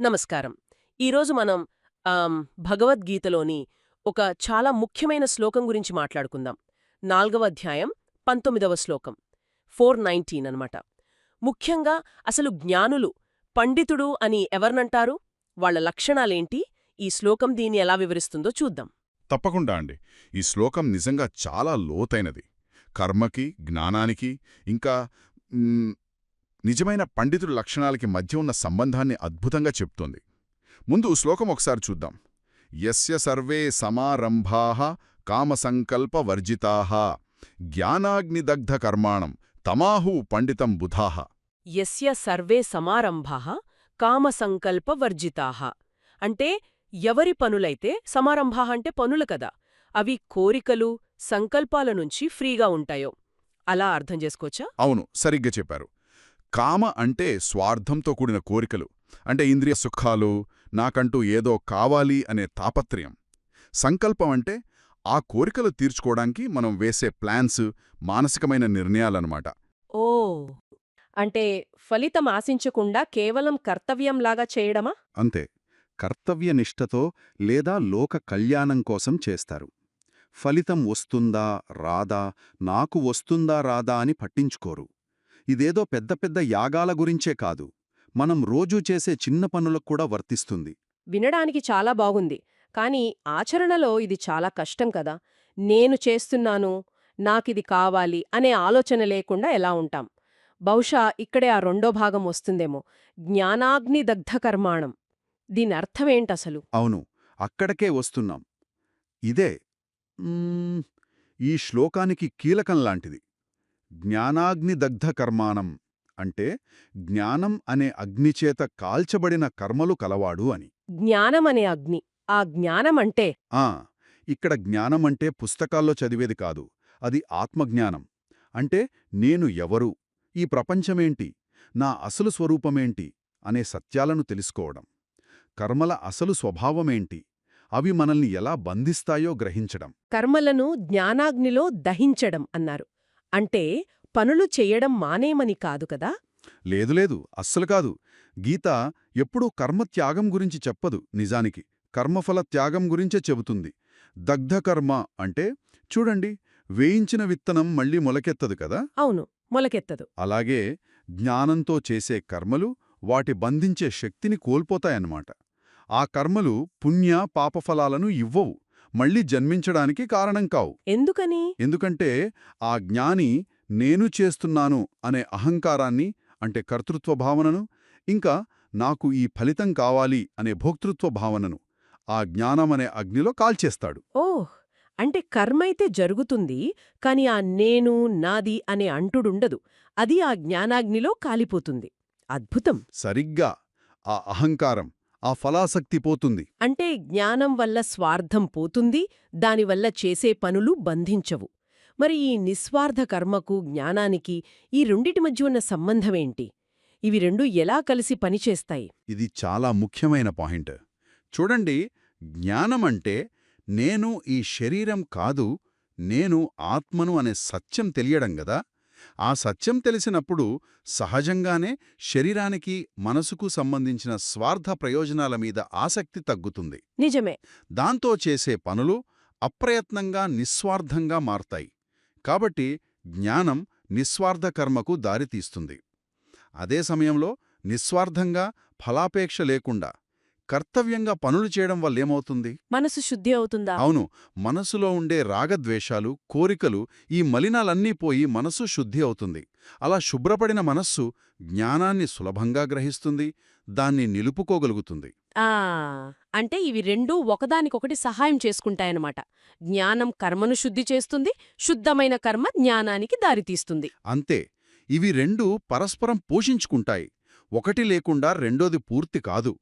నమస్కారం. ఈరోజు మనం భగవద్గీతలోని ఒక చాలా ముఖ్యమైన శ్లోకం గురించి మాట్లాడుకుందాం. నాల్గవ అధ్యాయం పంతొమ్మిదవ శ్లోకం ఫోర్ నైన్టీన్ అనమాట ముఖ్యంగా అసలు జ్ఞానులు పండితుడు అని ఎవర్నంటారు? వాళ్ళ లక్షణాలేంటి? ఈ శ్లోకం దీన్ని ఎలా వివరిస్తుందో చూద్దాం. తప్పకుండా అండి. ఈ శ్లోకం నిజంగా చాలా లోతైనది. కర్మకి జ్ఞానానికి ఇంకా నిజమైన పండితుడి లక్షణాలకి మధ్య ఉన్న సంబంధాన్ని అద్భుతంగా చెప్తోంది. ముందు శ్లోకం ఒకసారి చూద్దాం. యస్య సర్వే సమారంభాః కామసంకల్పవర్జితాః జ్ఞానాగ్నిదగ్ధ కర్మాణం తమాహు పండితం బుధాః. యస్య సర్వే సమారంభాః కామసంకల్పవర్జితాః. అంటే ఎవరి పనులైతే సమారంభాః అంటే పనులు కదా అవి కోరికలు సంకల్పాల నుంచి ఫ్రీగా ఉంటాయో. అలా అర్థం చేసుకోవచ్చా? అవును సరిగ్గా చెప్పారు. కామ అంటే స్వార్థంతో కూడిన కోరికలు అంటే ఇంద్రియ సుఖాలు నాకంటూ ఏదో కావాలి అనే తాపత్రయం. సంకల్పం అంటే ఆ కోరికలు తీర్చుకోవడానికి మనం వేసే ప్లాన్స్ మానసికమైన నిర్ణయాలన్నమాట. ఓ! అంటే ఫలితం ఆశించకుండా కేవలం కర్తవ్యంలాగా చేయడమా? అంతే. కర్తవ్యనిష్టతో లేదా లోక కళ్యాణం కోసం చేస్తారు. ఫలితం వస్తుందా రాదా నాకు వస్తుందా రాదా అని పట్టించుకోరు. ఇదేదో పెద్ద పెద్ద యాగాల గురించే కాదు. మనం రోజూ చేసే చిన్న పనులకు కూడా వర్తిస్తుంది. వినడానికి చాలా బాగుంది. కానీ ఆచరణలో ఇది చాలా కష్టం కదా. నేను చేస్తున్నాను నాకిది కావాలి అనే ఆలోచన లేకుండా ఎలా ఉంటాం? బహుశా ఇక్కడే ఆ రెండో భాగం వస్తుందేమో. జ్ఞానాగ్ని దగ్ధ కర్మాణం. దీని అర్థమేంటసలు అవును. అక్కడికే వస్తున్నాం. ఇదే ఈ శ్లోకానికి కీలకం లాంటిది. జ్ఞానాగ్నిదగ్ధ కర్మాణం అంటే జ్ఞానం అనే అగ్నిచేత కాల్చబడిన కర్మలు కలవాడు అని. జ్ఞానమనే అగ్ని. ఆ జ్ఞానమంటే ఆ ఇక్కడ జ్ఞానమంటే పుస్తకాల్లో చదివేది కాదు. అది ఆత్మజ్ఞానం. అంటే నేను ఎవరు? ఈ ప్రపంచమేంటి? నా అసలు స్వరూపమేంటి? అనే సత్యాలను తెలుసుకోవడం. కర్మల అసలు స్వభావమేంటి? అవి మనల్ని ఎలా బంధిస్తాయో గ్రహించడం. కర్మలను జ్ఞానాగ్నిలో దహించడం అన్నారు. అంటే పనులు చెయ్యడం మానేమని కాదు కదా? లేదు లేదు. అస్సలు కాదు. గీత ఎప్పుడూ కర్మత్యాగం గురించి చెప్పదు నిజానికి. కర్మఫల త్యాగం గురించే చెబుతుంది. దగ్ధకర్మ అంటే చూడండి వేయించిన విత్తనం మళ్ళీ మొలకెత్తదు కదా? అవును మొలకెత్తదు. అలాగే జ్ఞానంతో చేసే కర్మలు వాటి బంధించే శక్తిని కోల్పోతాయన్నమాట. ఆ కర్మలు పుణ్య పాపఫలాలను ఇవ్వవు. మళ్ళీ జన్మించడానికి కారణం కావు. ఎందుకని? ఎందుకంటే ఆ జ్ఞాని నేను చేస్తున్నాను అనే అహంకారాన్ని అంటే కర్తృత్వ భావనను ఇంకా నాకు ఈ ఫలితం కావాలి అనే భోక్తృత్వ భావనను ఆ జ్ఞానమనే అగ్నిలో కాల్చేస్తాడు. ఓహ్! అంటే కర్మైతే జరుగుతుంది కాని ఆ నేను నాది అనే అంటుడుండదు. అది ఆ జ్ఞానాగ్నిలో కాలిపోతుంది. అద్భుతం! సరిగ్గా! ఆ అహంకారం ఆ ఫలాసక్తి పోతుంది. అంటే జ్ఞానం వల్ల స్వార్థం పోతుంది దానివల్ల చేసే పనులు బంధించవు. మరి ఈ నిస్వార్థ కర్మకు జ్ఞానానికి ఈ రెండిటి మధ్య ఉన్న సంబంధమేంటి? ఇవి రెండు ఎలా కలిసి పనిచేస్తాయి? ఇది చాలా ముఖ్యమైన పాయింట్. చూడండి జ్ఞానమంటే నేను ఈ శరీరం కాదు నేను ఆత్మను అనే సత్యం తెలియడం గదా? ఆ సత్యం తెలిసినప్పుడు సహజంగానే శరీరానికి మనసుకు సంబంధించిన స్వార్థ ప్రయోజనాల మీద ఆసక్తి తగ్గుతుంది. నిజమే. దాంతో చేసే పనులు అప్రయత్నంగా నిస్వార్థంగా మారతాయి. కాబట్టి జ్ఞానం నిస్వార్థ కర్మకు దారితీస్తుంది. అదే సమయంలో నిస్వార్థంగా ఫలాపేక్ష లేకుండా కర్తవ్యంగా పనులు చేయడం వల్లేమవుతుంది మనసు శుద్ధి అవుతుందా? అవును. మనసులో ఉండే రాగద్వేషాలు కోరికలు ఈ మలినాలన్నీ పోయి మనసు శుద్ధి అవుతుంది. అలా శుభ్రపడిన మనస్సు జ్ఞానాన్ని సులభంగా గ్రహిస్తుంది దాన్ని నిలుపుకోగలుగుతుంది. ఆ! అంటే ఇవి రెండూ ఒకదానికొకటి సహాయం చేసుకుంటాయన్నమాట. జ్ఞానం కర్మను శుద్ధి చేస్తుంది శుద్ధమైన కర్మ జ్ఞానానికి దారితీస్తుంది. అంతే. ఇవి రెండు పరస్పరం పోషించుకుంటాయి. ఒకటి లేకుండా రెండోది పూర్తి కాదు.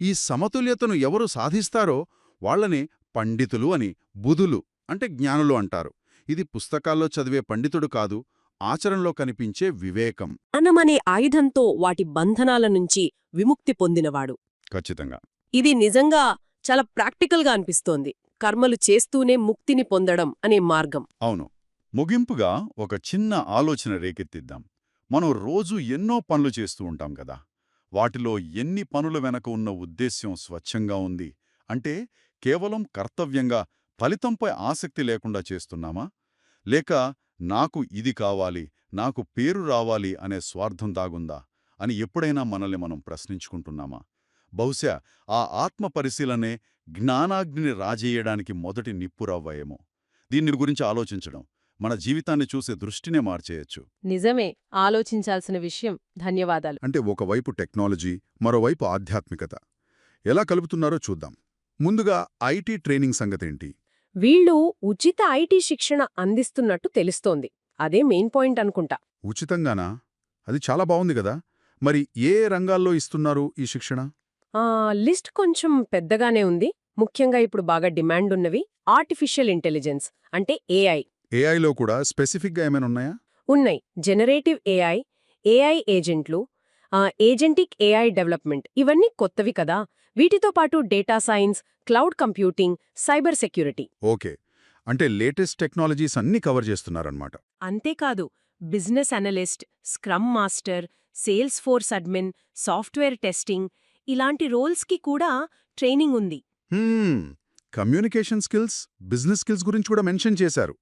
ఈ సమతుల్యతను ఎవరు సాధిస్తారో వాళ్ళని పండితులు అని బుధులు అంటే జ్ఞానులు అంటారు. ఇది పుస్తకాల్లో చదివే పండితుడు కాదు ఆచరణలో కనిపించే వివేకం. జ్ఞానమనే ఆయుధంతో వాటి బంధనాల నుంచి విముక్తి పొందినవాడు. ఖచ్చితంగా. ఇది నిజంగా చాలా ప్రాక్టికల్గా అనిపిస్తోంది. కర్మలు చేస్తూనే ముక్తిని పొందడం అనే మార్గం. అవును. ముగింపుగా ఒక చిన్న ఆలోచన రేకెత్తిద్దాం. మనం రోజు ఎన్నో పనులు చేస్తూ ఉంటాం కదా. వాటిలో ఎన్ని పనుల వెనక ఉన్న ఉద్దేశ్యం స్వచ్ఛంగా ఉంది? అంటే కేవలం కర్తవ్యంగా ఫలితంపై ఆసక్తి లేకుండా చేస్తున్నామా? లేక నాకు ఇది కావాలి నాకు పేరు రావాలి అనే స్వార్థం దాగుందా? అని ఎప్పుడైనా మనల్ని మనం ప్రశ్నించుకుంటున్నామా? బహుశా ఆ ఆత్మ పరిశీలనే జ్ఞానాగ్నిని రాజేయడానికి మొదటి నిప్పురవ్వయేమో దీన్ని గురించి ఆలోచించడం. మన జీవితాన్ని చూసే దృష్టినే మార్చేయచ్చు. నిజమే. ఆలోచించాల్సిన విషయం. ధన్యవాదాలు. అంటే ఒకవైపు టెక్నాలజీ మరోవైపు ఆధ్యాత్మికత. ఎలా కలుపుతున్నారో చూద్దాం. ముందుగా ఐటీ ట్రైనింగ్ సంగతేంటి? వీళ్ళు ఉచిత ఐటీ శిక్షణ అందిస్తున్నట్టు తెలుస్తోంది. అదే మెయిన్ పాయింట్ అనుకుంటా. ఉచితంగానా? అది చాలా బావుంది కదా. మరి ఏ రంగాల్లో ఇస్తున్నారు ఈ శిక్షణ? ఆ లిస్ట్ కొంచెం పెద్దగానే ఉంది. ముఖ్యంగా ఇప్పుడు బాగా డిమాండ్ ఉన్నవి ఆర్టిఫిషియల్ ఇంటెలిజెన్స్ అంటే ఏఐ ఏఐలో కూడా స్పెసిఫిక్గా ఏమైనా ఉన్నాయా? ఉన్నాయి. జనరేటివ్ ఏఐ ఏఐ ఏజెంట్లు ఆ, ఏజెంటిక్ ఏఐ డెవలప్మెంట్ ఇవన్నీ కొత్తవి కదా. వీటితో పాటు data science cloud computing cyber security. Okay. అంటే లేటెస్ట్ టెక్నాలజీస్ అన్నీ కవర్ చేస్తున్నారన్నమాట అంతేకాదు business analyst scrum master Salesforce admin software testing ఇలాంటి రోల్స్కి కూడా ట్రైనింగ్ ఉంది. హ్మ్, కమ్యూనికేషన్ స్కిల్స్ బిజినెస్ స్కిల్స్ గురించి కూడా మెన్షన్ చేశారు.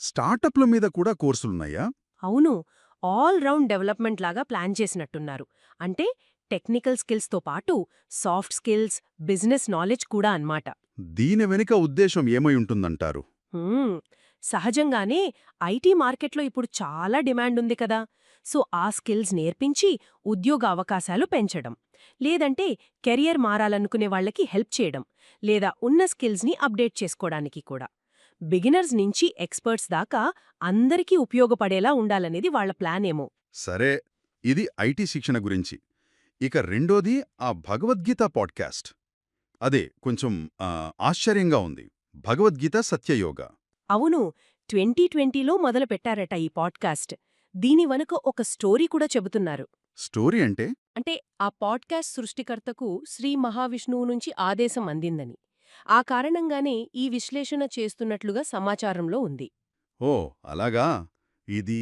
స్టార్టప్ల మీద కూడా కోర్సులున్నాయా? అవును. ఆల్ రౌండ్ డెవలప్మెంట్ లాగా ప్లాన్ చేసినట్టున్నారు. అంటే టెక్నికల్ స్కిల్స్తో పాటు సాఫ్ట్ స్కిల్స్ బిజినెస్ నాలెడ్జ్ కూడా అన్నమాట. దీని వెనుక ఉద్దేశం ఏమై ఉంటుందంటారు? సహజంగానే ఐటీ మార్కెట్లో ఇప్పుడు చాలా డిమాండ్ ఉంది కదా. సో ఆ స్కిల్స్ నేర్పించి ఉద్యోగ అవకాశాలు పెంచడం. లేదంటే కెరియర్ మారాలనుకునే వాళ్ళకి హెల్ప్ చేయడం. లేదా ఉన్న స్కిల్స్ని అప్డేట్ చేసుకోవడానికి కూడా. బిగినర్స్ నుంచి ఎక్స్పర్ట్స్ దాకా అందరికీ ఉపయోగపడేలా ఉండాలనేది వాళ్ళ ప్లాన్ ఏమో సరే ఇది ఐటీ శిక్షణ గురించి. ఇక రెండోది ఆ భగవద్గీత పాడ్కాస్ట్. అదే కొంచెం ఆశ్చర్యంగా ఉంది. భగవద్గీత సత్యయోగ. అవును ట్వంటీ ట్వంటీలో మొదలుపెట్టారట ఈ పాడ్కాస్ట్. దీని వెనుక ఒక స్టోరీ కూడా చెబుతున్నారు. స్టోరీ అంటే? అంటే ఆ పాడ్కాస్ట్ సృష్టికర్తకు శ్రీ మహావిష్ణువు నుంచి ఆదేశం అందిందని. ఆ కారణంగానే ఈ విశ్లేషణ చేస్తున్నట్లుగా సమాచారంలో ఉంది. ఓ అలాగా? ఇది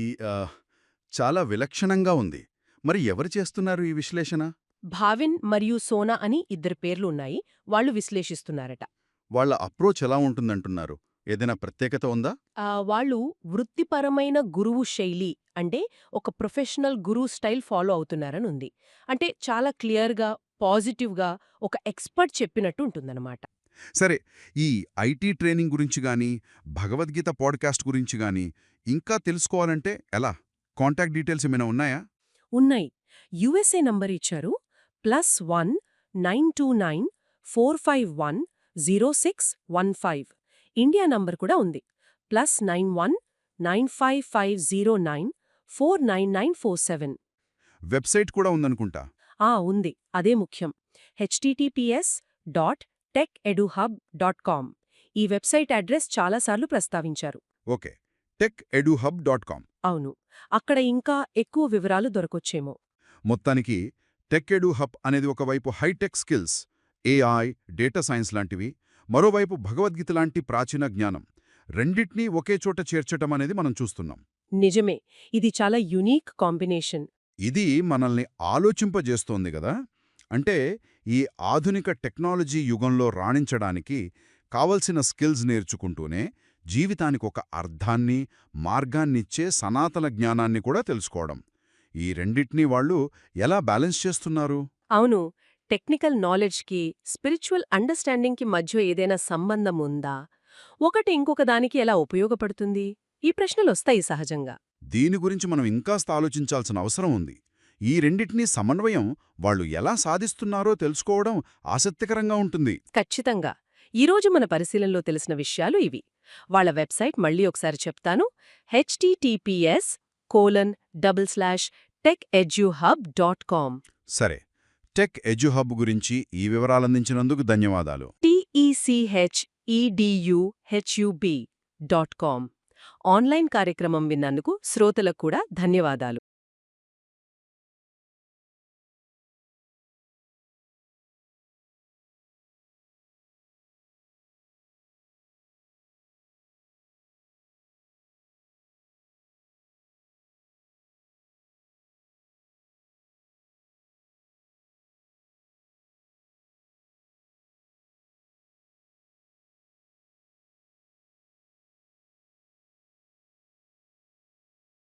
చాలా విలక్షణంగా ఉంది. మరి ఎవరు చేస్తున్నారు ఈ విశ్లేషణ? భావిన్ మరియు సోనా అని ఇద్దరు పేర్లు ఉన్నాయి. వాళ్ళు విశ్లేషిస్తున్నారట. వాళ్ళ అప్రోచ్ ఎలా ఉంటుందంటున్నారు? ఏదైనా ప్రత్యేకత ఉందా? వాళ్ళు వృత్తిపరమైన గురువు శైలి అంటే ఒక ప్రొఫెషనల్ గురువు స్టైల్ ఫాలో అవుతున్నారని ఉంది అంటే చాలా క్లియర్గా పాజిటివ్గా ఒక ఎక్స్పర్ట్ చెప్పినట్టు ఉంటుందన్నమాట. సరే ఈ ఐటీ ట్రైనింగ్ గురించి గాని భగవద్గీత పాడ్కాస్ట్ గురించి గాని ఇంకా తెలుసుకోవాలంటే ఎలా? కాంటాక్ట్ డీటెయిల్స్ ఏమైనా ఉన్నాయా? ఉన్నాయి. యుఎస్ఏ నంబర్ ఇచ్చారు. Plus one nine two nine four five one zero six one five. India number కూడా ఉంది. Plus nine one nine five five zero nine four nine nine four seven. Website కూడా ఉందనుకుంటా? ఆ ఉంది. అదే ముఖ్యం. HTTPS dot tech eduhub dot com ఈ website address చాలాసార్లు ప్రస్తావించారు. Okay. Tech eduhub dot com అవును. అక్కడ ఇంకా ఎక్కువ వివరాలు దొరకొచ్చేమో. మొత్తానికి టెక్ ఎడు హబ్ అనేది ఒకవైపు hitech skills AI data science లాంటివి మరోవైపు భగవద్గీత లాంటి ప్రాచీన జ్ఞానం. రెండిట్నీ ఒకే చోట చేర్చటం అనేది మనం చూస్తున్నాం. నిజమే. ఇది చాలా యునీక్ కాంబినేషన్. ఇది మనల్ని ఆలోచింపజేస్తోంది గదా. అంటే ఈ ఆధునిక టెక్నాలజీ యుగంలో రాణించడానికి కావలసిన స్కిల్స్ నేర్చుకుంటూనే జీవితానికి ఒక అర్థాన్ని మార్గాన్నిచ్చే సనాతన జ్ఞానాన్ని కూడా తెలుసుకోవడం. ఈ రెండిటినీ వాళ్ళు ఎలా బ్యాలెన్స్ చేస్తున్నారు? అవును. టెక్నికల్ నాలెడ్జ్కి స్పిరిచువల్ అండర్స్టాండింగ్కి మధ్య ఏదైనా సంబంధం ఉందా? ఒకటి ఇంకొక దానికి ఎలా ఉపయోగపడుతుంది? ఈ ప్రశ్నలొస్తాయి సహజంగా. దీని గురించి మనం ఇంకాస్త ఆలోచించాల్సిన అవసరం ఉంది. ఈ రెండిటినీ సమన్వయం వాళ్ళు ఎలా సాధిస్తున్నారో తెలుసుకోవడం ఆసక్తికరంగా ఉంటుంది. ఖచ్చితంగా. ఈరోజు మన పరిశీలనలో తెలిసిన విషయాలు ఇవి. వాళ్ళ వెబ్సైట్ మళ్ళీ ఒకసారి చెప్తాను. HTTPS colon double slash tech eduhub dot com. సరే. టెక్ ఎడ్యుహబ్ గురించి ఈ వివరాలందించినందుకు ధన్యవాదాలు. టిఈసిహెచ్ఈడియుహెచ్యుబి డాట్ కామ్. ఆన్లైన్ కార్యక్రమం విన్నందుకు శ్రోతలకు కూడా ధన్యవాదాలు.